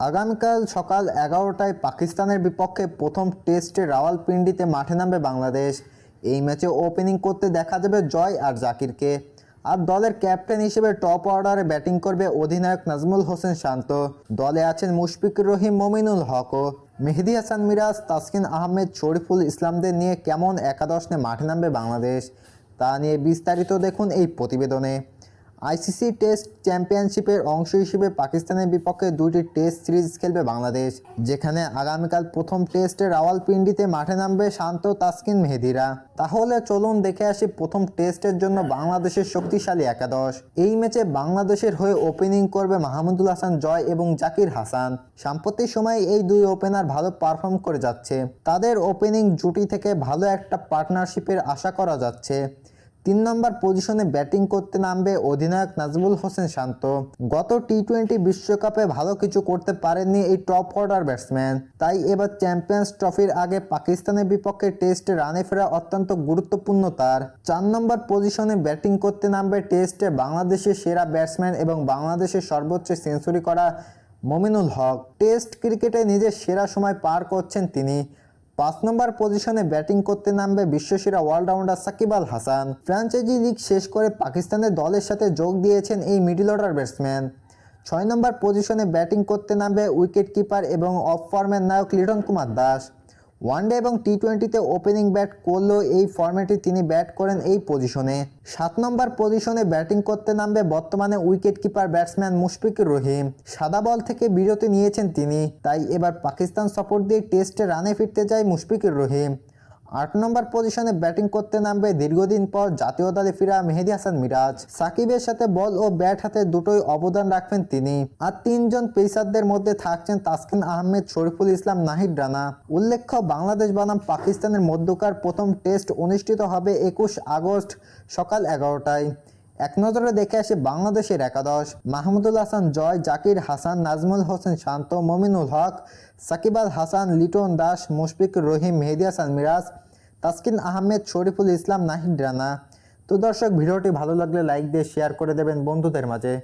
আগামীকাল সকাল এগারোটায় পাকিস্তানের বিপক্ষে প্রথম টেস্টে রাওয়ালপিন্ডিতে মাঠে নামবে বাংলাদেশ। এই ম্যাচে ওপেনিং করতে দেখা যাবে জয় আর জাকিরকে। আর দলের ক্যাপ্টেন হিসেবে টপ অর্ডারে ব্যাটিং করবে অধিনায়ক নাজমুল হোসেন শান্ত। দলে আছেন মুশফিকুর রহিম, মমিনুল হকও। মেহেদি হাসান মিরাজ, তাসকিন আহমেদ, শরীফুল ইসলামদের নিয়ে কেমন একাদশ নিয়ে মাঠে নামবে বাংলাদেশ? তা নিয়ে বিস্তারিত দেখুন এই প্রতিবেদনে। আইসিসি টেস্ট চ্যাম্পিয়নশিপের অংশ হিসেবে পাকিস্তানের বিপক্ষে দুটি টেস্ট সিরিজ খেলবে বাংলাদেশ, যেখানে আগামীকাল প্রথম টেস্টে রাওয়ালপিন্ডিতে মাঠে নামবে শান্ত তাসকিন মেহেদিরা। তাহলে চলুন দেখে আসি প্রথম টেস্টের জন্য বাংলাদেশের শক্তিশালী একাদশ। এই ম্যাচে বাংলাদেশের হয়ে ওপেনিং করবে মাহমুদুল হাসান জয় এবং জাকির হাসান। সাম্প্রতিক সময়ে এই দুই ওপেনার ভালো পারফর্ম করে যাচ্ছে। তাদের ওপেনিং জুটি থেকে ভালো একটা পার্টনারশিপের আশা করা যাচ্ছে। তিন নম্বর পজিশনে ব্যাটিং করতে নামবে অধিনায়ক নাজমুল হোসেন শান্ত। গত টি টোয়েন্টি বিশ্বকাপে ভালো কিছু করতে পারেননি এই টপ অর্ডার ব্যাটসম্যান তাই এবার চ্যাম্পিয়ন্স ট্রফির আগে পাকিস্তানের বিপক্ষে টেস্টে রানে ফেরা অত্যন্ত গুরুত্বপূর্ণ তার। চার নম্বর পজিশনে ব্যাটিং করতে নামবে টেস্টে বাংলাদেশের সেরা ব্যাটসম্যান এবং বাংলাদেশের সর্বোচ্চ সেঞ্চুরি করা মমিনুল হক। টেস্ট ক্রিকেটে নিজের সেরা সময় পার করছেন তিনি। পাঁচ নম্বর পজিশনে ব্যাটিং করতে নামবে বিশ্বসেরা allrounder Shakib Al Hasan. Franchise league শেষ করে পাকিস্তানের দলের সাথে যোগ দিয়েছেন এই মিডিল অর্ডার ব্যাটসম্যান ছয় নম্বর পজিশনে ব্যাটিং করতে নামবে উইকেট কিপার এবং অফ ফর্মের নায়ক লিটন কুমার দাস। ওয়ানডে এবং টি টোয়েন্টিতে ওপেনিং ব্যাট করলেও এই ফর্মেটে তিনি ব্যাট করেন এই পজিশনে সাত নম্বর পজিশনে ব্যাটিং করতে নামবে বর্তমানে wicket keeper batsman Mushfiqur Rahim. সাদা বল থেকে বিরতি নিয়েছেন তিনি, তাই এবার পাকিস্তান সফর দিয়ে টেস্টে রানে ফিরতে যায় মুশফিকুর রহিম। আট নম্বর পজিশনে ব্যাটিং করতে নামবে দীর্ঘদিন পর জাতীয় দলে ফিরা মেহেদি হাসান মিরাজ। সাকিবের সাথে বল ও ব্যাট হাতে দুটোই অবদান রাখবেন তিনি। আর তিনজন পেসারদের মধ্যে থাকছেন তাসকিন আহমেদ, শরীফুল ইসলাম, নাহিদ রানা। উল্লেখ্য, বাংলাদেশ বনাম পাকিস্তানের মধ্যকার প্রথম টেস্ট অনুষ্ঠিত হবে একুশ আগস্ট সকাল এগারোটায়। এক নজরে দেখে আসে বাংলাদেশের একাদশ। মাহমুদুল হাসান জয়, জাকির হাসান, নাজমুল হোসেন শান্ত, মমিনুল হক, সাকিব আল হাসান, লিটন দাস, মুশফিক রহিম, মেহেদি হাসান মিরাজ তাসকিন আহমেদ, শরীফুল ইসলাম, নাহিদ রানা। তো দর্শক, ভিডিওটি ভালো লাগলে লাইক দিয়ে শেয়ার করে দেবেন বন্ধুদের মাঝে।